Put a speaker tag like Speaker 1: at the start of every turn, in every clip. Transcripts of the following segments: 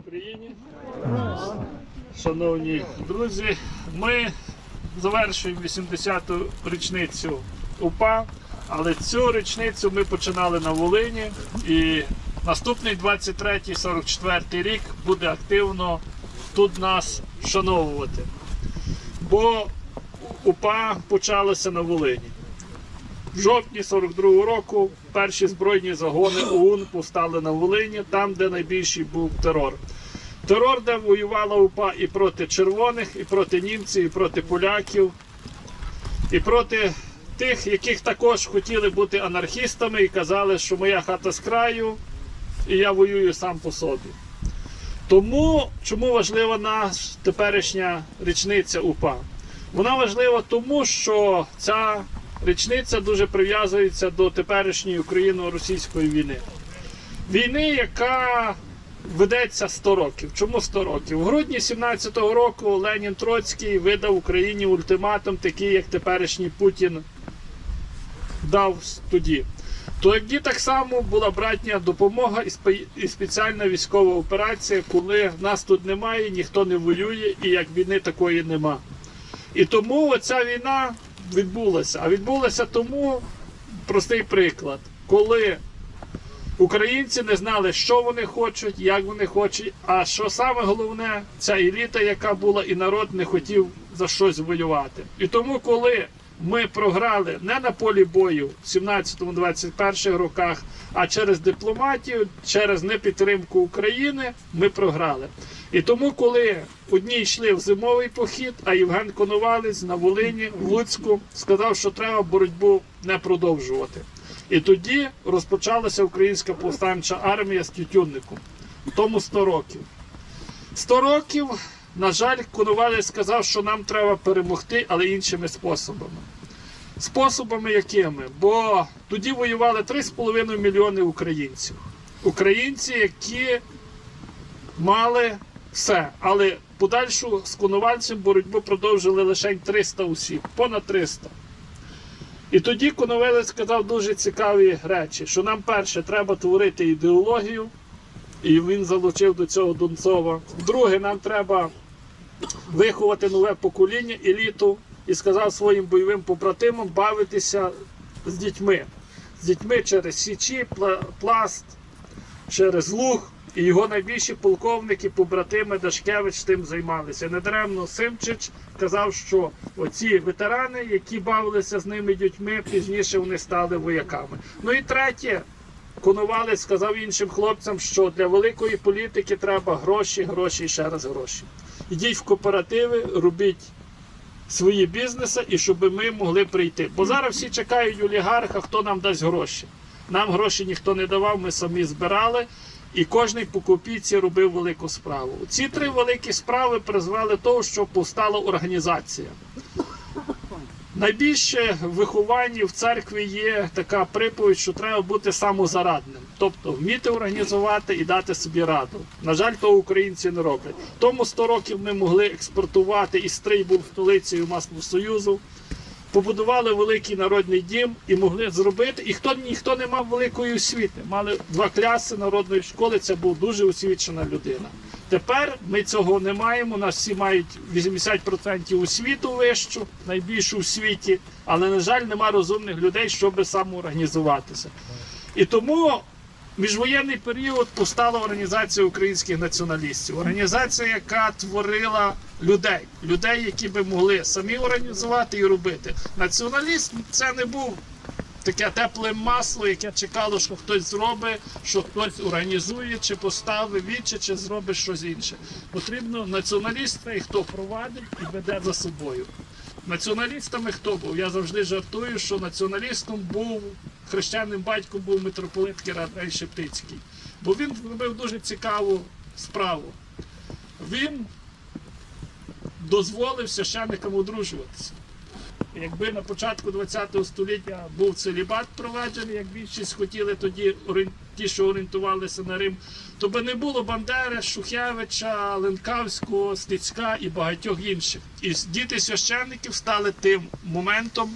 Speaker 1: Україні! Шановні друзі, ми завершуємо 80-ту річницю УПА, але цю річницю ми починали на Волині і наступний 23-й, 44-й рік буде активно тут нас вшановувати. Бо УПА почалося на Волині. В жовтні 42-го року перші збройні загони ОУН повстали на Волині, там, де найбільший був терор. Терор, де воювала УПА і проти червоних, і проти німців, і проти поляків, і проти тих, яких також хотіли бути анархістами і казали, що моя хата з краю, і я воюю сам по собі. Тому чому важлива наша теперішня річниця УПА? Вона важлива тому, що ця річниця дуже прив'язується до теперішньої україно-російської війни. Війни, яка ведеться 100 років. Чому 100 років? В грудні 17-го року Ленін Троцький видав Україні ультиматум, такий, як теперішній Путін дав тоді. Тоді так само була братня допомога і спеціальна військова операція, коли нас тут немає, ніхто не воює і як війни такої нема. І тому оця війна відбулася. А відбулася тому простий приклад, коли українці не знали, що вони хочуть, як вони хочуть. А що саме головне, ця еліта, яка була, і народ не хотів за щось воювати. І тому, коли ми програли не на полі бою в 17-21 роках, а через дипломатію, через непідтримку України, ми програли. І тому, коли одні йшли в зимовий похід, а Євген Коновалець на Волині, в Луцьку, сказав, що треба боротьбу не продовжувати. І тоді розпочалася українська повстанча армія з Тютюнником. Тому 100 років. 100 років, на жаль, Коновалець сказав, що нам треба перемогти, але іншими способами. Способами якими? Бо тоді воювали 3,5 мільйони українців. Українці, які мали все, але подальшу з Коновальцем боротьбу продовжили лише 300 осіб, понад 300. І тоді Коновелець сказав дуже цікаві речі, що нам перше треба творити ідеологію, і він залучив до цього Донцова. Друге, нам треба виховати нове покоління, еліту, і сказав своїм бойовим побратимам бавитися з дітьми. З дітьми через Січі, Пласт, через Луг. І його найбільші полковники, побратими Дашкевич тим займалися. Недаремно Симчич казав, що оці ветерани, які бавилися з ними дітьми, пізніше вони стали вояками. Ну і третє, Коновалець сказав іншим хлопцям, що для великої політики треба гроші, гроші і ще раз гроші. Ідіть в кооперативи, робіть свої бізнеси і щоб ми могли прийти. Бо зараз всі чекають олігарха, хто нам дасть гроші. Нам гроші ніхто не давав, ми самі збирали. І кожний по копійці робив велику справу. Ці три великі справи призвели до того, що повстала організація. Найбільше в вихованні в церкві є така приповідь, що треба бути самозарадним, тобто вміти організувати і дати собі раду. На жаль, того українці не роблять. Тому 100 років ми могли експортувати і стрий був столицею Масного Союзу. Побудували великий народний дім і могли зробити. І хто ніхто не мав великої освіти. Мали два кляси народної школи. Це був дуже освічена людина. Тепер ми цього не маємо. Нас всі мають 80% освіту вищу, найбільшу в світі, але на жаль, нема розумних людей, щоб самоорганізуватися. І тому міжвоєнний період постала організація українських націоналістів. Організація, яка творила людей, людей, які би могли самі організувати і робити. Націоналіст це не був таке тепле масло, яке чекало, що хтось зробить, що хтось організує, чи поставить віче, чи зробить щось інше. Потрібно націоналіст цей, хто провадить і веде за собою. Націоналістами хто був? Я завжди жартую, що націоналістом був хрещеним батьком був митрополит Кіратей Шептицький. Бо він зробив дуже цікаву справу. Він дозволив священникам одружуватися. Якби на початку ХХ століття був целібат проведений, як більшість хотіли тоді ті, що орієнтувалися на Рим, то би не було Бандери, Шухевича, Ленкавського, Стецька і багатьох інших. І діти священників стали тим моментом,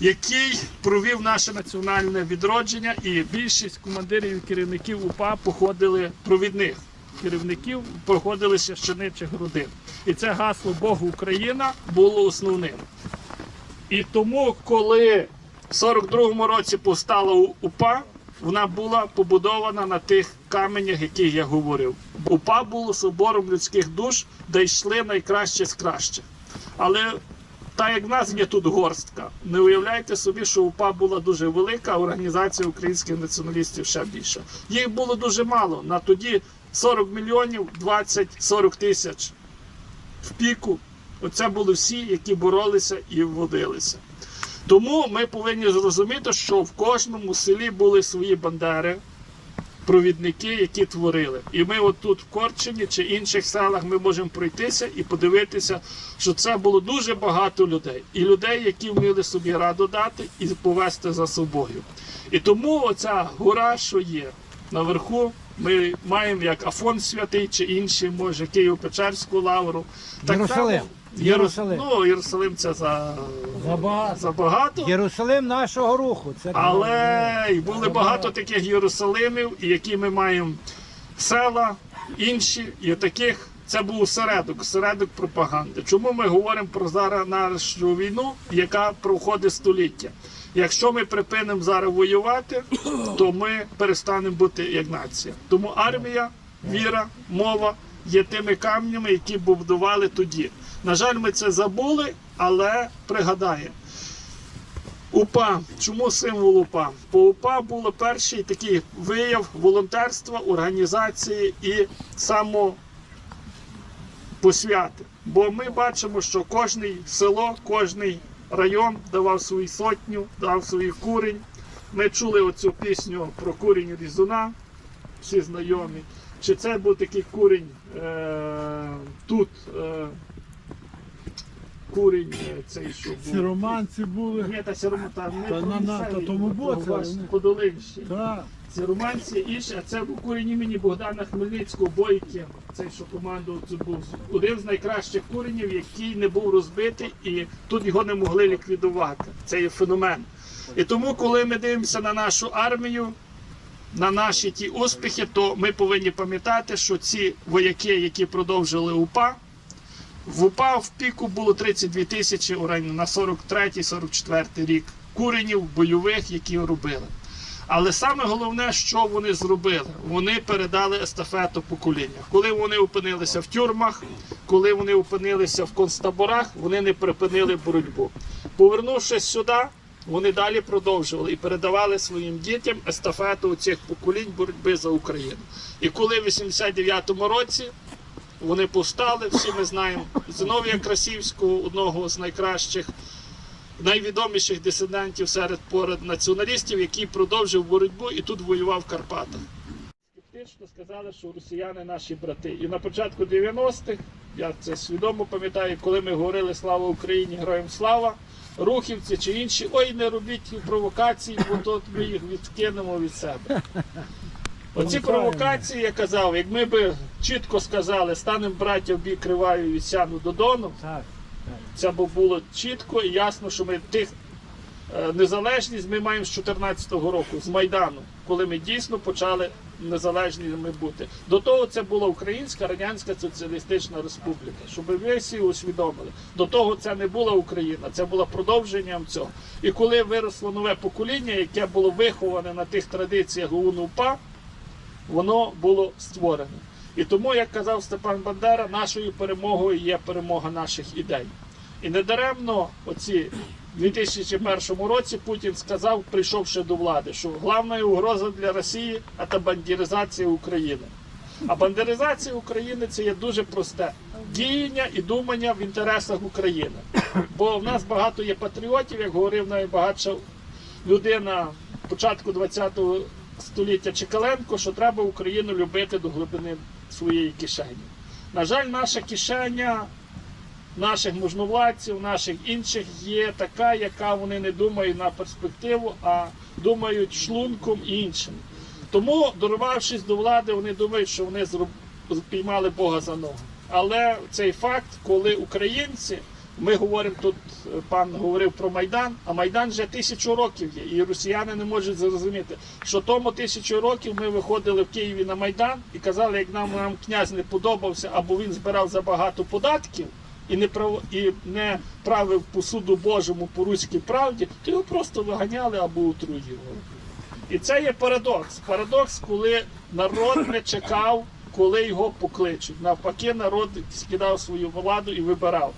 Speaker 1: який провів наше національне відродження, і більшість командирів і керівників УПА походили провідних. керівників походили священичих родин. І це гасло Бог Україна було основним. І тому, коли в 42-му році повстала УПА, вона була побудована на тих каменях, яких я говорив. УПА було собором людських душ, де йшли найкраще з кращих. Але так як нас тут горстка, не уявляйте собі, що УПА була дуже велика, а організація українських націоналістів ще більша. Їх було дуже мало. На тоді 40 мільйонів, 20-40 тисяч в піку. Оце були всі, які боролися і вводилися. Тому ми повинні зрозуміти, що в кожному селі були свої бандери, провідники, які творили. І ми отут в Корчині чи інших селах ми можемо пройтися і подивитися, що це було дуже багато людей. І людей, які вміли собі раду дати і повести за собою. І тому оця гора, що є наверху, ми маємо як Афон Святий чи інші, може, Києво-Печерську лавру.
Speaker 2: Єрусалим.
Speaker 1: Єрусалим.
Speaker 2: Єрусалим.
Speaker 1: Ну, Єрусалим це за...
Speaker 2: Забагато.
Speaker 1: забагато.
Speaker 2: Єрусалим нашого руху. Це
Speaker 1: Але й були багато таких Єрусалимів, які ми маємо села, інші, і таких. Це був осередок, осередок пропаганди. Чому ми говоримо про зараз нашу війну, яка проходить століття? Якщо ми припинимо зараз воювати, то ми перестанемо бути як нація. Тому армія, віра, мова є тими камнями, які будували тоді. На жаль, ми це забули, але пригадаємо. УПА. Чому символ УПА? Бо УПА було перший такий вияв волонтерства, організації і самопосвяти. Бо ми бачимо, що кожне село, кожний район давав свою сотню, давав свій курінь. Ми чули оцю пісню про курінь різуна, всі знайомі. Чи це був такий курінь е- тут? Е- курінь е, цей, що був.
Speaker 3: Сіроманці були.
Speaker 1: Ні, та сірома не
Speaker 3: Та на- на- та тому боці.
Speaker 1: Подолинщі.
Speaker 3: Так.
Speaker 1: Це романці інше, а це був курінь імені Богдана Хмельницького Бойки. Цей, що командував, був один з найкращих куренів, який не був розбитий, і тут його не могли ліквідувати. Це є феномен. І тому, коли ми дивимося на нашу армію, на наші ті успіхи, то ми повинні пам'ятати, що ці вояки, які продовжили УПА, в УПА в піку було 32 тисячі орень на 43-44 рік куренів бойових, які робили. Але саме головне, що вони зробили, вони передали естафету покоління. Коли вони опинилися в тюрмах, коли вони опинилися в концтаборах, вони не припинили боротьбу. Повернувшись сюди, вони далі продовжували і передавали своїм дітям естафету цих поколінь боротьби за Україну. І коли в 89-му році вони повстали, всі ми знаємо Зиновія Красівського, одного з найкращих найвідоміших дисидентів серед поряд націоналістів, який продовжив боротьбу і тут воював в Карпатах. Скептично сказали, що росіяни наші брати. І на початку 90-х, я це свідомо пам'ятаю, коли ми говорили Слава Україні, героям слава, рухівці чи інші, ой, не робіть провокацій, бо тут ми їх відкинемо від себе. Оці провокації, я казав, як ми би чітко сказали, станемо браття в бій криваю від Сяну до Дону,
Speaker 2: Так.
Speaker 1: це б було чітко і ясно, що ми тих е, незалежність ми маємо з 2014 року, з Майдану, коли ми дійсно почали незалежними бути. До того це була Українська Радянська Соціалістична Республіка, щоб ви всі усвідомили. До того це не була Україна, це було продовженням цього. І коли виросло нове покоління, яке було виховане на тих традиціях УНУПА, воно було створене. І тому, як казав Степан Бандера, нашою перемогою є перемога наших ідей. І недаремно оці в 2001 році Путін сказав, прийшовши до влади, що головна угроза для Росії це бандеризація України. А бандеризація України це є дуже просте діяння і думання в інтересах України. Бо в нас багато є патріотів, як говорив найбагатша людина початку ХХ століття Чекаленко, що треба Україну любити до глибини своєї кишені. На жаль, наша кишеня наших можновладців, наших інших є така, яка вони не думають на перспективу, а думають шлунком іншим. Тому, дорвавшись до влади, вони думають, що вони піймали Бога за ногу. Але цей факт, коли українці Ми говоримо тут, пан говорив про Майдан, а Майдан вже тисячу років є. І росіяни не можуть зрозуміти, що тому тисячу років ми виходили в Києві на Майдан і казали, як нам, нам князь не подобався, або він збирав забагато податків і не прав, і не правив по суду Божому по руській правді, то його просто виганяли або отруювали. І це є парадокс. Парадокс, коли народ не чекав, коли його покличуть. Навпаки, народ скидав свою владу і вибирав.